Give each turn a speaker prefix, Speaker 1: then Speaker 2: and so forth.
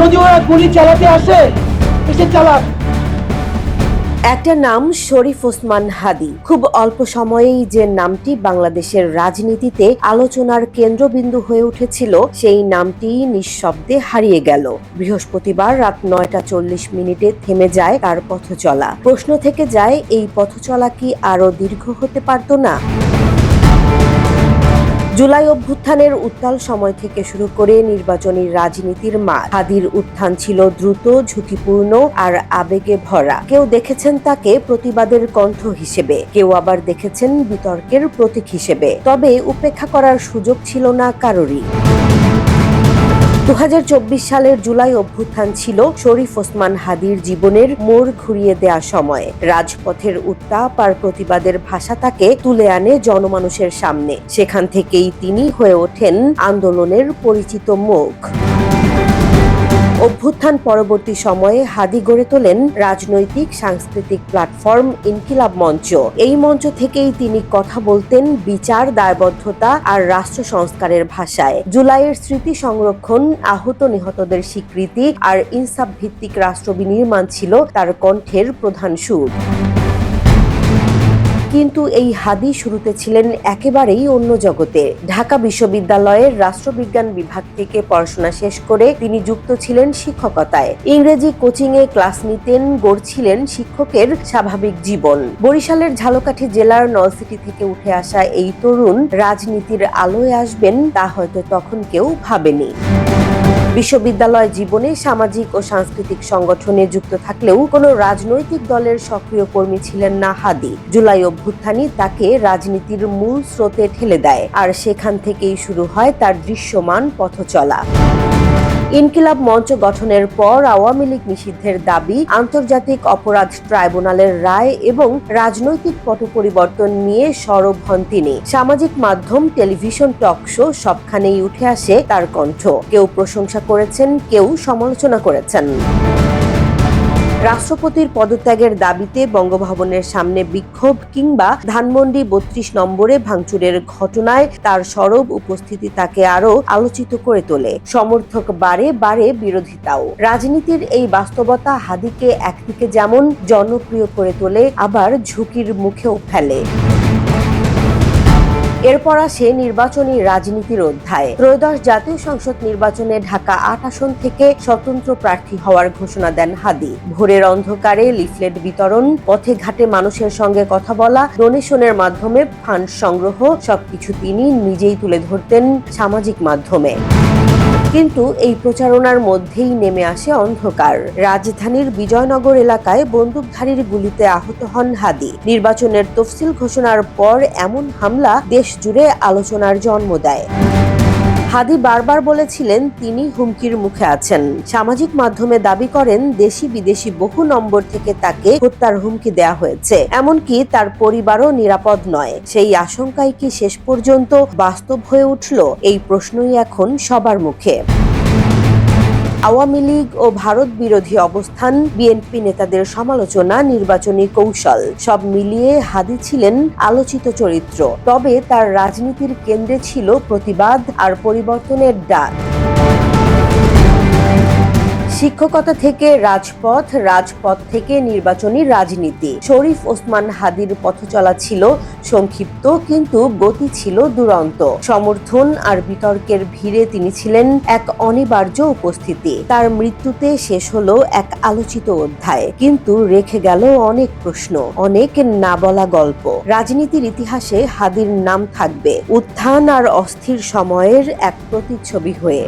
Speaker 1: যদি ওরা গুলি চালাতে আসে, এসে চালাক।
Speaker 2: একটা নাম শরীফ ওসমান হাদি। খুব অল্প সময়েই যে নামটি বাংলাদেশের রাজনীতিতে আলোচনার কেন্দ্রবিন্দু হয়ে উঠেছিল, সেই নামটি নিঃশব্দে হারিয়ে গেল। বৃহস্পতিবার রাত নয়টা চল্লিশ মিনিটে থেমে যায় তার পথ চলা প্রশ্ন থেকে যায়, এই পথ চলা কি আরও দীর্ঘ হতে পারত না? জুলাই অভ্যুত্থানের উত্তাল সময় থেকে শুরু করে নির্বাচনী রাজনীতির মাঠ। হাদির উত্থান ছিল দ্রুত, ঝুঁকিপূর্ণ আর আবেগে ভরা। কেউ দেখেছেন তাকে প্রতিবাদের কণ্ঠ হিসেবে। কেউ আবার দেখেছেন বিতর্কের প্রতীক হিসেবে। তবে উপেক্ষা করার সুযোগ ছিল না কারোরই। দু হাজার চব্বিশ সালের জুলাই অভ্যুত্থান ছিল শরীফ ওসমান হাদির জীবনের মোড় ঘুরিয়ে দেয়া সময়। রাজপথের উত্তাপ আর প্রতিবাদের ভাষা তাকে তুলে আনে জনমানুষের সামনে। সেখান থেকেই তিনি হয়ে ওঠেন আন্দোলনের পরিচিত মুখ। অভ্যুত্থান পরবর্তী সময়ে হাদি গড়ে তোলেন রাজনৈতিক, সাংস্কৃতিক প্ল্যাটফর্ম ইনকিলাব মঞ্চ। এই মঞ্চ থেকেই তিনি কথা বলতেন, বিচার, দায়বদ্ধতা আর রাষ্ট্র সংস্কারের ভাষায়। জুলাইয়ের স্মৃতি সংরক্ষণ, আহত নিহতদের স্বীকৃতি আর ইনসাফ ভিত্তিক রাষ্ট্র বিনির্মাণ ছিল তার কণ্ঠের প্রধান সুর। কিন্তু এই হাদি শুরুতে ছিলেন একেবারেই অন্য জগতে। ঢাকা বিশ্ববিদ্যালয়ের রাষ্ট্রবিজ্ঞান বিভাগ থেকে পড়াশোনা শেষ করে তিনি যুক্ত ছিলেন শিক্ষকতায়। ইংরেজি কোচিং এ ক্লাস নিতেন, গড়ছিলেন শিক্ষকের স্বাভাবিক জীবন। বরিশালের ঝালকাঠি জেলার নলসিটি থেকে উঠে আসা এই তরুণ রাজনীতির আলোয় আসবেন তা হয়তো তখন কেউ ভাবেনি। বিশ্ববিদ্যালয় জীবনে সামাজিক ও সাংস্কৃতিক সংগঠনে যুক্ত থাকলেও কোন রাজনৈতিক দলের সক্রিয় কর্মী ছিলেন না হাদি। জুলাই অভ্যুত্থানী তাকে রাজনীতির মূল স্রোতে ঠেলে দেয়, আর সেখান থেকেই শুরু হয় তার দৃশ্যমান পথ চলা ইনকিলাব মঞ্চ গঠনের পর আওয়ামী লীগ নিষিদ্ধের দাবি, আন্তর্জাতিক অপরাধ ট্রাইব্যুনালের রায় এবং রাজনৈতিক পট পরিবর্তন নিয়ে সরব হন তিনি। সামাজিক মাধ্যম, টেলিভিশন, টক শো সবখানেই উঠে আসে তার কণ্ঠ। কেউ প্রশংসা করেছেন, কেউ সমালোচনা করেছেন। রাষ্ট্রপতির পদত্যাগের দাবিতে বঙ্গভবনের সামনে বিক্ষোভ কিংবা ধানমন্ডি বত্রিশ নম্বরে ভাঙচুরের ঘটনায় তার সরব উপস্থিতি তাকে আরও আলোচিত করে তোলে। সমর্থক বারে বারে বিরোধিতাও। রাজনীতির এই বাস্তবতা হাদিকে একদিকে যেমন জনপ্রিয় করে তোলে, আবার ঝুঁকির মুখেও ফেলে। এরপর আসে নির্বাচনী রাজনীতির অধ্যায়। ত্রয়োদশ জাতীয় সংসদ নির্বাচনে ঢাকা আট আসন থেকে স্বতন্ত্র প্রার্থী হওয়ার ঘোষণা দেন হাদি। ভোরের অন্ধকারে লিফলেট বিতরণ, পথে ঘাটে মানুষের সঙ্গে কথা বলা, ডোনেশনের মাধ্যমে ফান্ড সংগ্রহ, সবকিছু তিনি নিজেই তুলে ধরতেন সামাজিক মাধ্যমে। কিন্তু এই প্রচারণার মধ্যেই নেমে আসে অন্ধকার। রাজধানীর বিজয়নগর এলাকায় বন্দুকধারীর গুলিতে আহত হন হাদি। নির্বাচনের তফসিল ঘোষণার পর এমন হামলা দেশ জুড়ে আলোচনার জন্ম দেয়। হাদি বারবার বলেছিলেন, তিনি হুমকির মুখে আছেন। সামাজিক মাধ্যমে দাবি করেন, দেশি বিদেশি বহু নম্বর থেকে তাকে হত্যার হুমকি দেয়া হয়েছে। এমনকি তার পরিবারও নিরাপদ নয়। সেই আশঙ্কায় কি শেষ পর্যন্ত বাস্তব হয়ে উঠল? এই প্রশ্নই এখন সবার মুখে। আওয়ামী লীগ ও ভারত বিরোধী অবস্থান, বিএনপি নেতাদের সমালোচনা, নির্বাচনী কৌশল, সব মিলিয়ে হাদি ছিলেন আলোচিত চরিত্র। তবে তার রাজনীতির কেন্দ্রে ছিল প্রতিবাদ আর পরিবর্তনের ডাক। শিক্ষকতা থেকে রাজপথ রাজপথ থেকে নির্বাচনী রাজনীতি। শরীফ ওসমান হাদির পথচলা ছিল সংক্ষিপ্ত, কিন্তু গতি ছিল দুরন্ত। সমর্থন আর বিতর্কের ভিড়ে তিনি ছিলেন এক অনিবার্য উপস্থিতি। তার মৃত্যুতে শেষ হলো এক আলোচিত অধ্যায়। কিন্তু রেখে গেল অনেক প্রশ্ন, অনেক না বলা গল্প। রাজনীতির ইতিহাসে হাদির নাম থাকবে, উত্থান আর অস্থির সময়ের এক প্রতিচ্ছবি হয়ে।